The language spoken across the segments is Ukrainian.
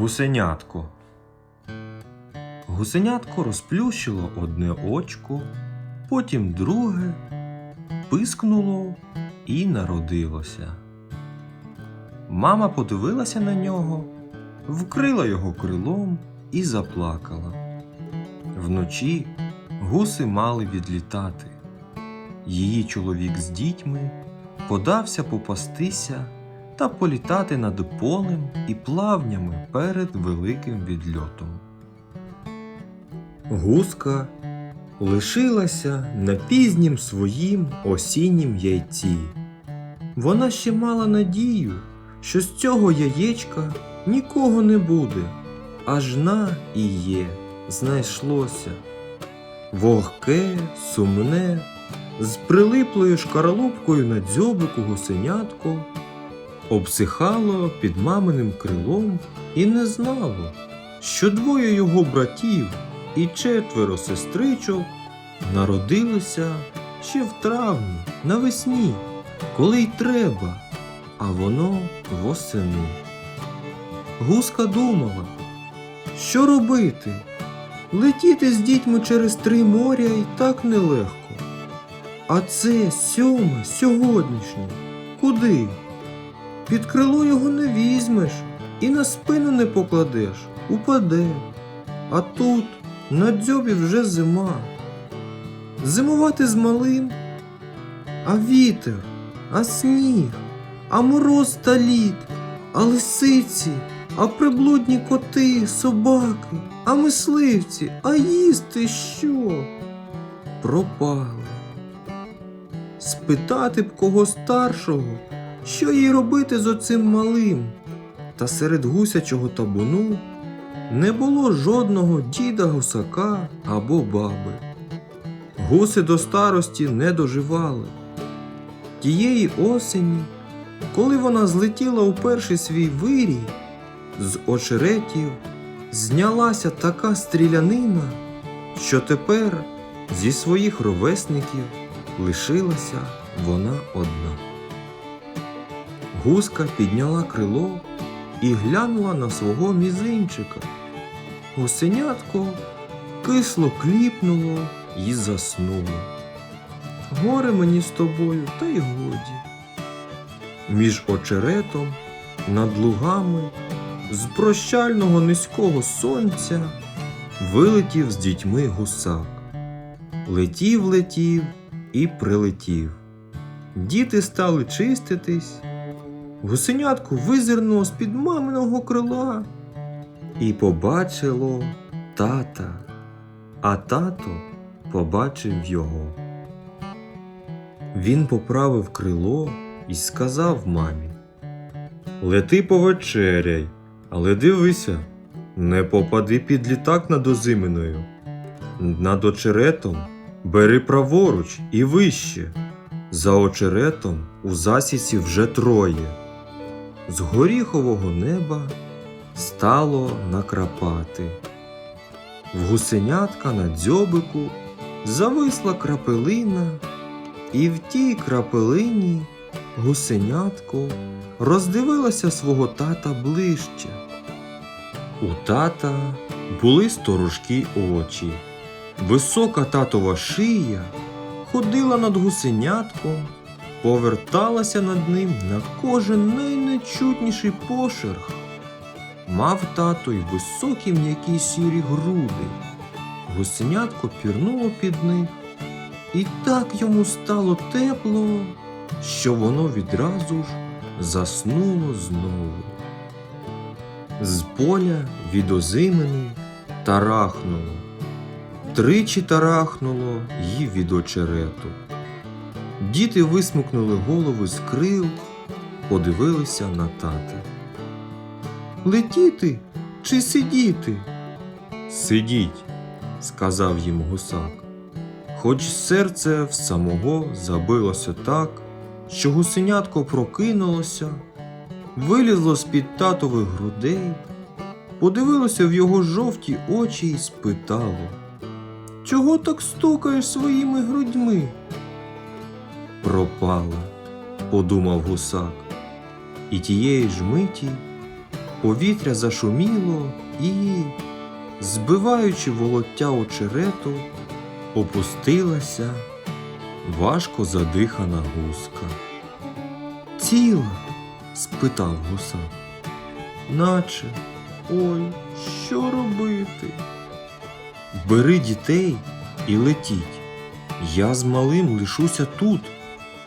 Гусенятко. Гусенятко розплющило одне очко, потім друге, пискнуло і народилося. Мама подивилася на нього, вкрила його крилом і заплакала. Вночі гуси мали відлітати. Її чоловік з дітьми подався попастися та політати над полем і плавнями перед великим відльотом. Гуска лишилася на пізнім своїм осіннім яйці. Вона ще мала надію, що з цього яєчка нікого не буде, аж на і є, знайшлося. Вогке, сумне, з прилиплою шкаралупкою на дзьобику гусенятко обсихало під маминим крилом і не знало, що двоє його братів і четверо сестричок народилися ще в травні, навесні, коли й треба, а воно восени. Гуска думала, що робити? Летіти з дітьми через три моря і так нелегко. А це сьоме сьогоднішнє. Куди? Під крило його не візьмеш і на спину не покладеш, упаде. А тут на дзьобі вже зима. Зимувати з малим, а вітер, а сніг, а мороз та лід, а лисиці, а приблудні коти, собаки, а мисливці, а їсти що? Пропали. Спитати б кого старшого, що їй робити з оцим малим. Та серед гусячого табуну не було жодного діда гусака або баби. Гуси до старості не доживали. Тієї осені, коли вона злетіла у перший свій вирій, з очеретів знялася така стрілянина, що тепер зі своїх ровесників лишилася вона одна. Гуска підняла крило і глянула на свого мізинчика. Гусенятко кисло кліпнуло і заснуло. Горе мені з тобою, та й годі. Між очеретом, над лугами, з прощального низького сонця вилетів з дітьми гусак. Летів, летів і прилетів. Діти стали чиститись. Гусенятко визирнуло з-під маминого крила і побачило тата, а тато побачив його. Він поправив крило і сказав мамі Лети повечеряй, але дивися, не попади під літак над озиминою. Над очеретом бери праворуч і вище. За очеретом у засіці вже троє. З горіхового неба стало накрапати. В гусенятка на дзьобику зависла крапелина, і в тій крапелині гусенятко роздивилася свого тата ближче. У тата були сторожкі очі, висока татова шия ходила над гусенятком, поверталася над ним на кожен найнечутніший пошерх. Мав тато й високі м'які сірі груди. Гусенятко пірнуло під них, і так йому стало тепло, що воно відразу ж заснуло знову. З поля від озимини тарахнуло, тричі тарахнуло й від очерету. Діти висмикнули голови з крил, подивилися на тата. Летіти чи сидіти? Сидіть, сказав їм гусак. Хоч серце в самого забилося так, що гусенятко прокинулося, вилізло з-під татових грудей, подивилося в його жовті очі і спитало Чого так стукаєш своїми грудьми? Пропала, подумав гусак, і тієї ж миті Повітря зашуміло і, збиваючи волоття очерету, опустилася важко задихана гуска. Ціла? спитав гусак. Наче, ой, що робити? Бери дітей і летіть. Я з малим лишуся тут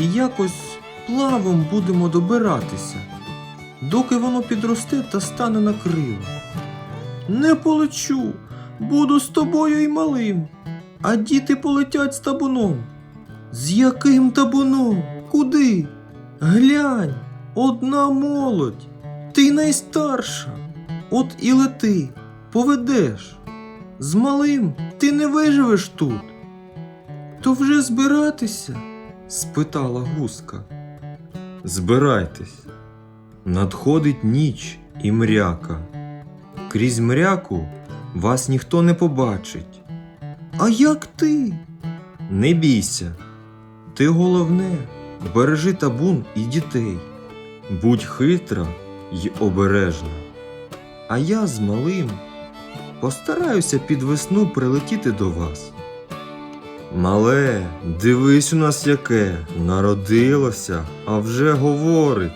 і якось плавом будемо добиратися, доки воно підросте та стане на крила. Не полечу, буду з тобою і малим, а діти полетять з табуном. З яким табуном? Куди? Глянь, одна молодь, ти найстарша. От і лети, поведеш. З малим ти не виживеш тут. То вже збиратися? Спитала гуска. Збирайтесь. Надходить ніч і мряка. Крізь мряку вас ніхто не побачить. А як ти? Не бійся. Ти головне, бережи табун і дітей. Будь хитра й обережна. А я з малим постараюся під весну прилетіти до вас. Мале, дивись у нас яке, народилося, а вже говорить.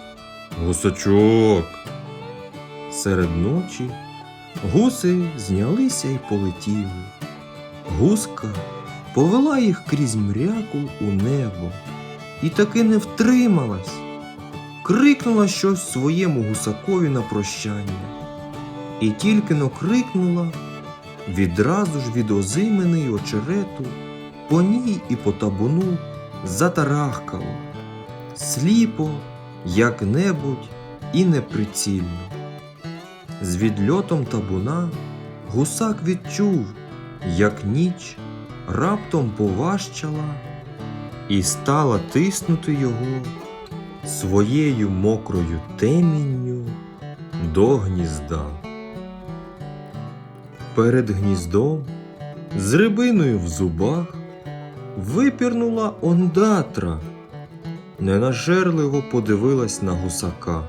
Гусачок. Серед ночі гуси знялися й полетіли. Гуска повела їх крізь мряку у небо і таки не втрималась. Крикнула щось своєму гусакові на прощання. І тільки но крикнула, відразу ж від озимини й очерету по ній і по табуну затарахкало, сліпо, як-небудь і неприцільно. З відльотом табуна гусак відчув, як ніч раптом поважчала і стала тиснути його своєю мокрою темінню до гнізда. Перед гніздом з рибиною в зубах випірнула ондатра, ненажерливо подивилась на гусака.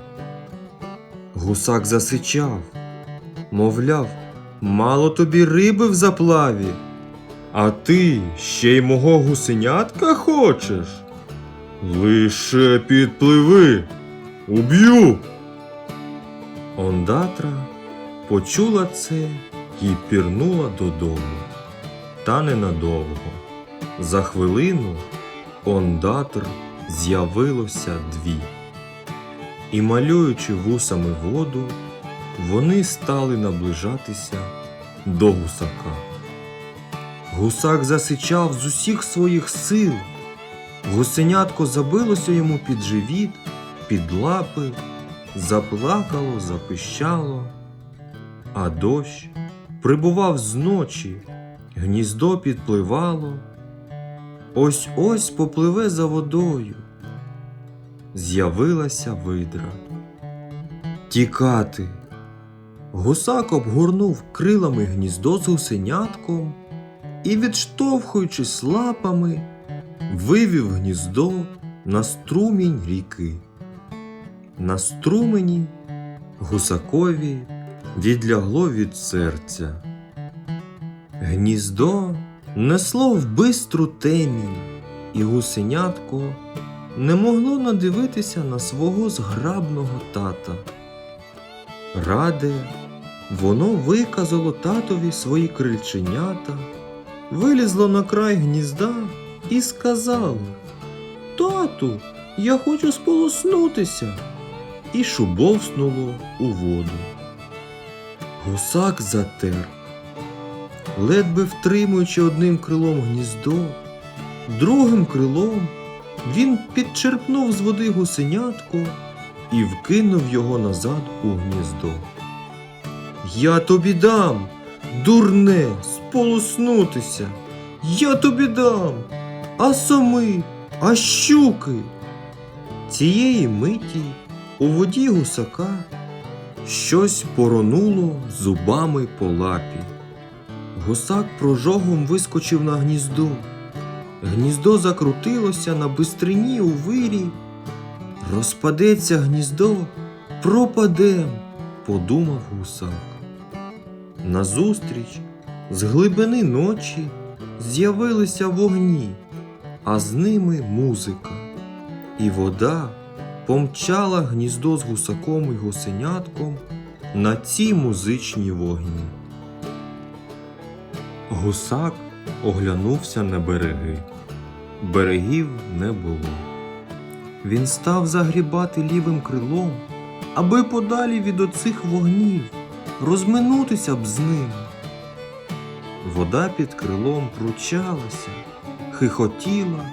Гусак засичав, мовляв, мало тобі риби в заплаві, а ти ще й мого гусенятка хочеш? Лише підпливи, уб'ю. Ондатра почула це і пірнула додому. Та ненадовго. За хвилину ондатр з'явилося дві. І, малюючи вусами воду, вони стали наближатися до гусака. Гусак засичав з усіх своїх сил. Гусенятко забилося йому під живіт, під лапи, заплакало, запищало, а дощ прибував зночі, гніздо підпливало, ось ось попливе за водою. З'явилася видра. Тікати. Гусак обгорнув крилами гніздо з гусенятком і, відштовхуючись лапами, вивів гніздо на струмінь ріки. На струмені гусакові відлягло від серця. Гніздо несло в бистру темінь, і гусенятко не могло надивитися на свого зграбного тата. Раде, воно виказало татові свої крильченята, вилізло на край гнізда і сказало Тату, я хочу сполоснутися. І шубовснуло у воду. Гусак затер, ледве втримуючи одним крилом гніздо, другим крилом він підчерпнув з води гусенятко і вкинув його назад у гніздо. Я тобі дам, дурне, сполоснутися. Я тобі дам, а соми, а щуки. Цієї миті у воді гусака щось поронуло зубами по лапі. Гусак прожогом вискочив на гніздо. Гніздо закрутилося на бистрині у вирі. Розпадеться гніздо, пропадем. подумав гусак. Назустріч з глибини ночі з'явилися вогні, а з ними музика. І вода помчала гніздо з гусаком і гусенятком на ці музичні вогні. Гусак оглянувся на береги. Берегів не було. Він став загрібати лівим крилом, аби подалі від оцих вогнів розминутися б з ними. Вода під крилом пручалася, хихотіла,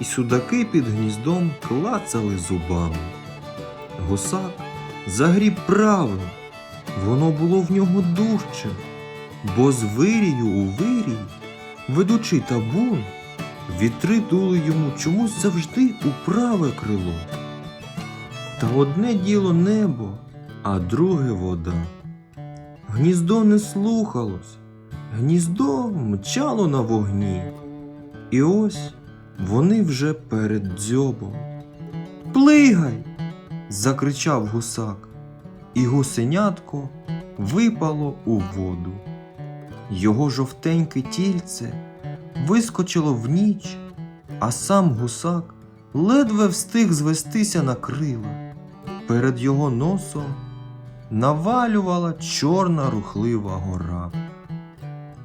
і судаки під гніздом клацали зубами. Гусак загріб правим, воно було в нього дужче, бо з вирію у вирій, ведучи табун, вітри дули йому чомусь завжди у праве крило. Та одне діло небо, а друге вода. Гніздо не слухалось, гніздо мчало на вогні. І ось вони вже перед дзьобом. Плигай! закричав гусак, і гусенятко випало у воду. Його жовтеньке тільце вискочило в ніч, а сам гусак ледве встиг звестися на крила. Перед його носом навалювала чорна рухлива гора.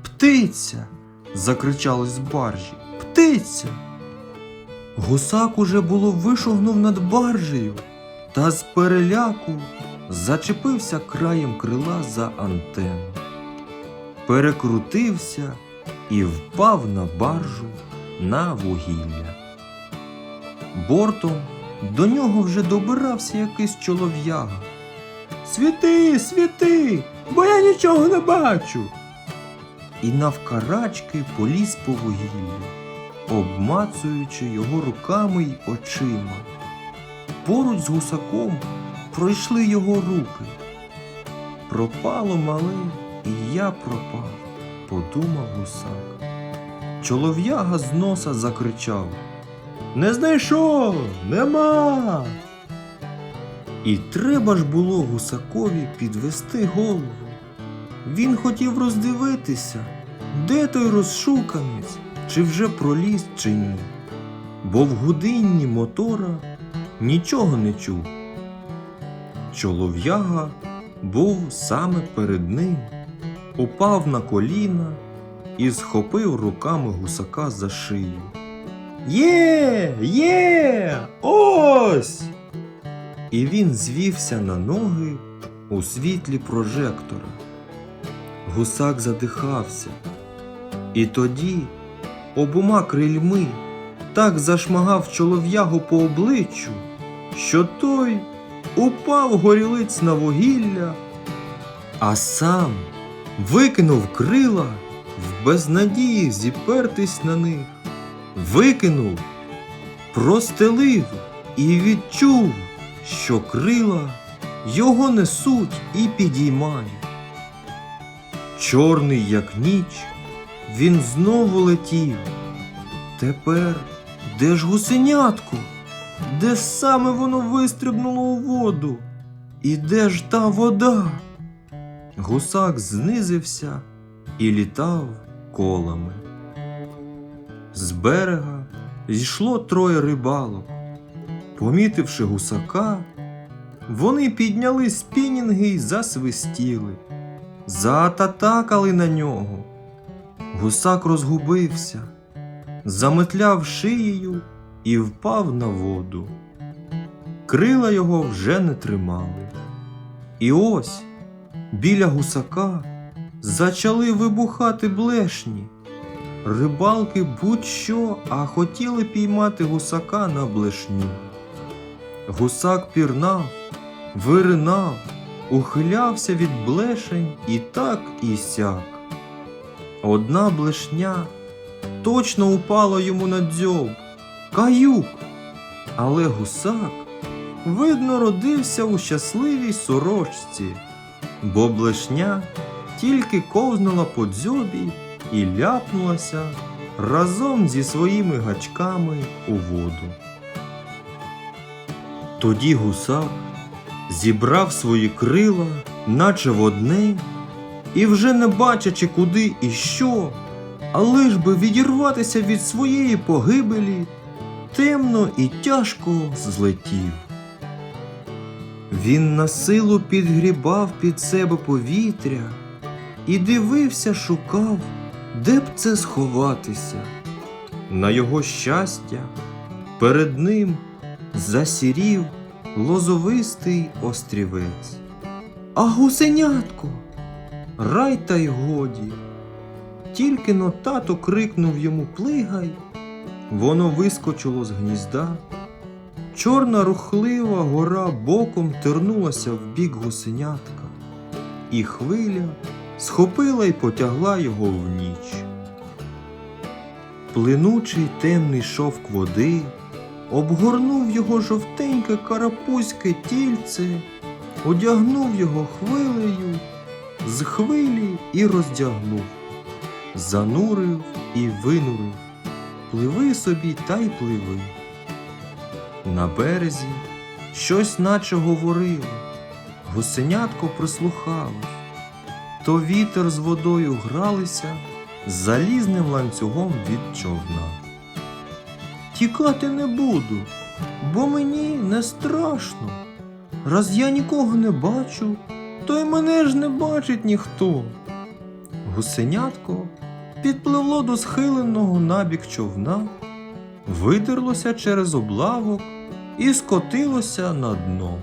Птиця. закричали з баржі. Птиця. Гусак уже було вишогнув над баржею та з переляку зачепився краєм крила за антенну. Перекрутився і впав на баржу на вугілля. Бортом до нього вже добирався якийсь чолов'яга. Світи, світи, бо я нічого не бачу. І навкарачки поліз по вугіллю, обмацуючи його руками й очима. Поруч з гусаком пройшли його руки. Пропало мале, і я пропав, подумав гусак. Чолов'яга з носа закричав Не знайшов, нема. І треба ж було гусакові підвести голову. Він хотів роздивитися, де той розшуканець, чи вже проліз, чи ні. Бо в гудинні мотора нічого не чув. Чолов'яга був саме перед ним, упав на коліна і схопив руками гусака за шию. Є, є, ось! І він звівся на ноги у світлі прожектора. Гусак задихався, і тоді обома крильми так зашмагав чолов'ягу по обличчю, що той упав горілиць на вугілля, а сам викинув крила в безнадії зіпертись на них, викинув, простелив і відчув, що крила його несуть і підіймають. Чорний, як ніч, він знову летів. Тепер де ж гусенятко? Де саме воно вистрибнуло у воду? І де ж та вода? Гусак знизився і літав колами. З берега зійшло троє рибалок. Помітивши гусака, вони підняли спінінги й засвистіли, заататакали на нього. Гусак розгубився, заметляв шиєю і впав на воду. Крила його вже не тримали. І ось біля гусака зачали вибухати блешні. Рибалки будь-що, а хотіли піймати гусака на блешню. Гусак пірнав, виринав, ухилявся від блешень і так і сяк. Одна блешня точно упала йому на дзьоб, каюк. Але гусак, видно, родився у щасливій сорочці, бо блешня тільки ковзнула по дзьобі і ляпнулася разом зі своїми гачками у воду. Тоді гусак зібрав свої крила наче в одне, і вже не бачачи куди і що, а лиш би відірватися від своєї погибелі, темно і тяжко злетів. Він на силу підгрібав під себе повітря і дивився, шукав, де б це сховатися. На його щастя, перед ним засірів лозовистий острівець. А гусенятко, рай та й годі. Тільки но тато крикнув йому плигай, воно вискочило з гнізда. Чорна рухлива гора боком тернулася в бік гусенятка, і хвиля схопила й потягла його в ніч. Плинучий темний шовк води обгорнув його жовтеньке карапузьке тільце, одягнув його хвилею, з хвилі і роздягнув, занурив і винурив, пливи собі та й пливи. На березі щось наче говорило, гусенятко прислухалось, то вітер з водою гралися з залізним ланцюгом від човна. Тікати не буду, бо мені не страшно. Раз я нікого не бачу, то й мене ж не бачить ніхто. Гусенятко підпливло до схиленого набік човна, видерлося через облавок і скотилося на дно.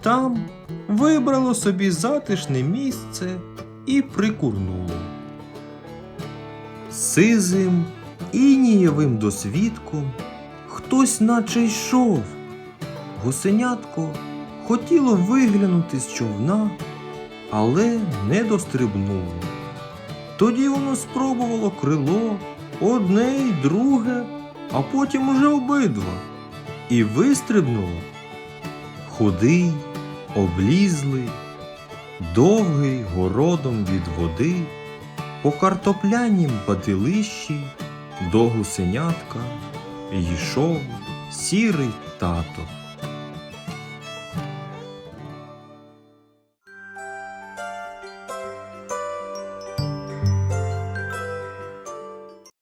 Там вибрало собі затишне місце і прикурнуло. Сизим інієвим досвідком хтось наче йшов. Гусенятко хотіло виглянути з човна, але не дострибнуло. Тоді воно спробувало крило, одне й друге, а потім уже обидва, і вистрибнуло. Худий, облізлий, довгий городом від води, по картоплянім батилищі до гусенятка йшов сірий тато.